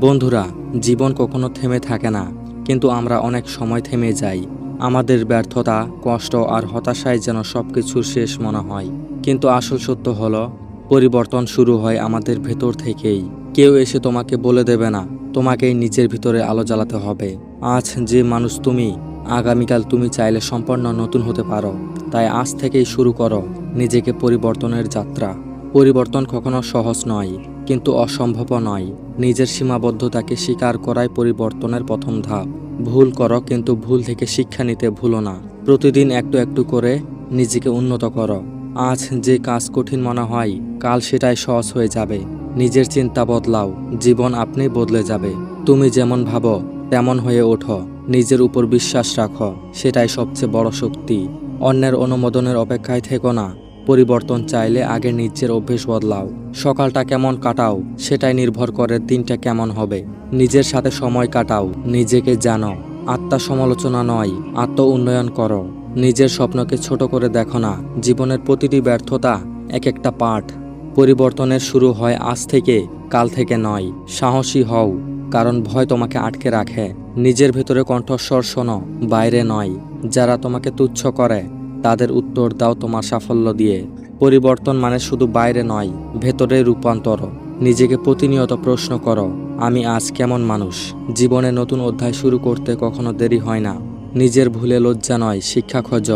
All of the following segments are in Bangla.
বন্ধুরা, জীবন কখনো থেমে থাকে না, কিন্তু আমরা অনেক সময় থেমে যাই। আমাদের ব্যর্থতা, কষ্ট আর হতাশায় যেন সব কিছুর শেষ মনে হয়। কিন্তু আসল সত্য হলো, পরিবর্তন শুরু হয় আমাদের ভেতর থেকেই। কেউ এসে তোমাকে বলে দেবে না, তোমাকেই নিজের ভিতরে আলো জ্বালাতে হবে। আজ যে মানুষ তুমি, আগামীকাল তুমি চাইলে সম্পূর্ণ নতুন হতে পারো। তাই আজ থেকেই শুরু করো নিজেকে পরিবর্তনের যাত্রা। পরিবর্তন কখনো সহজ নয়। কিন্তু অসম্ভব নয়। নিজের সীমাবদ্ধতাকে স্বীকার করাই পরিবর্তনের প্রথম ধাপ। ভুল করো কিন্তু ভুল থেকে শিক্ষা নিতে ভুলো না। প্রতিদিন একটু একটু করে নিজেকে উন্নত করো। আজ যে কাজ কঠিন মনে হয়, কাল সেটাই সহজ হয়ে যাবে। নিজের চিন্তা বদলাও, জীবন আপনি বদলে যাবে। তুমি যেমন ভাবো, তেমন হয়ে ওঠো। নিজের উপর বিশ্বাস রাখো, সেটাই সবচেয়ে বড় শক্তি। অন্যের অনুমোদনের অপেক্ষায় থেকো না। পরিবর্তন চাইলে আগে নিজের অভ্যেস বদলাও। সকালটা কেমন কাটাও, সেটাই নির্ভর করে দিনটা কেমন হবে। নিজের সাথে সময় কাটাও, নিজেকে জানো। আত্মা সমালোচনা নয়, আত্ম উন্নয়ন করো। নিজের স্বপ্নকে ছোট করে দেখো না, জীবনের প্রতিটি ব্যর্থতা এক একটা পাঠ। পরিবর্তনের শুরু হয় আজ থেকে, কাল থেকে নয়, সাহসী হও, কারণ ভয় তোমাকে আটকে রাখে। নিজের ভেতরে কণ্ঠস্বর শোনো, বাইরে নয়, যারা তোমাকে তুচ্ছ করে তাদের উত্তর দাও তোমার সাফল্য দিয়ে। পরিবর্তন মানে শুধু বাইরে নয়, ভেতরে রূপান্তর নিজেকে প্রতিনিয়ত প্রশ্ন করো, আমি আজ কেমন মানুষ? জীবনে নতুন অধ্যায় শুরু করতে কখনো দেরি হয় না। নিজের ভুলে লজ্জা নয়, শিক্ষা খোঁজ।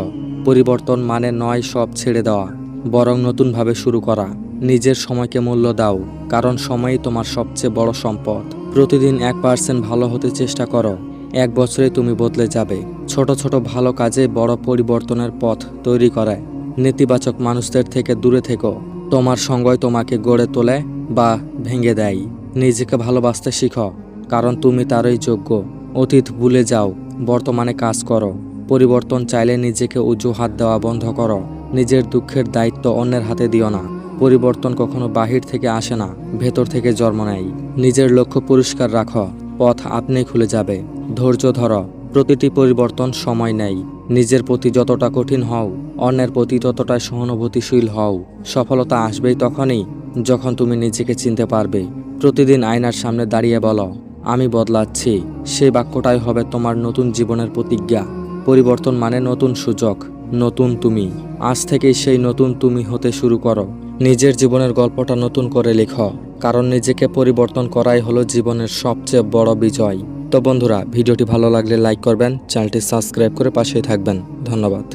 পরিবর্তন মানে নয়, সব ছেড়ে দেওয়া। বরং নতুনভাবে শুরু করা। নিজের সময়কে মূল্য দাও, কারণ সময়ই তোমার সবচেয়ে বড় সম্পদ। প্রতিদিন এক পার্সেন্ট ভালো হতে চেষ্টা করো। এক বছরে তুমি বদলে যাবে। ছোট ছোট ভালো কাজে বড় পরিবর্তনের পথ তৈরি করায়। নেতিবাচক মানুষদের থেকে দূরে থেকো। তোমার সঙ্গই তোমাকে গড়ে তোলে বা ভেঙে দেয়। নিজেকে ভালোবাসতে শিখো, কারণ তুমি তারই যোগ্য। অতীত ভুলে যাও, বর্তমানে কাজ করো। পরিবর্তন চাইলে নিজেকে অজুহাত দেওয়া বন্ধ করো। নিজের দুঃখের দায়িত্ব অন্যের হাতে দিও না। পরিবর্তন কখনো বাহির থেকে আসে না, ভেতর থেকে জন্ম নেয়। নিজের লক্ষ্য পরিষ্কার রাখো, পথ আপনি খুলে যাবে। ধৈর্য ধরো, প্রতিটি পরিবর্তন সময় নেই। নিজের প্রতি যতটা কঠিন হও, অন্যের প্রতি ততটাই সহানুভূতিশীল হও। সফলতা আসবেই তখনই যখন তুমি নিজেকে চিনতে পারবে। প্রতিদিন আয়নার সামনে দাঁড়িয়ে বলো, আমি বদলাচ্ছি। সেই বাক্যটাই হবে তোমার নতুন জীবনের প্রতিজ্ঞা। পরিবর্তন মানে নতুন সুযোগ, নতুন তুমি। আজ থেকেই সেই নতুন তুমি হতে শুরু করো। নিজের জীবনের গল্পটা নতুন করে লেখো, কারণ নিজেকে পরিবর্তন করাই হলো জীবনের সবচেয়ে বড় বিজয়। তো বন্ধুরা ভিডিওটি ভালো লাগলে লাইক করবেন চ্যানেলটি সাবস্ক্রাইব করে পাশেই থাকবেন। ধন্যবাদ।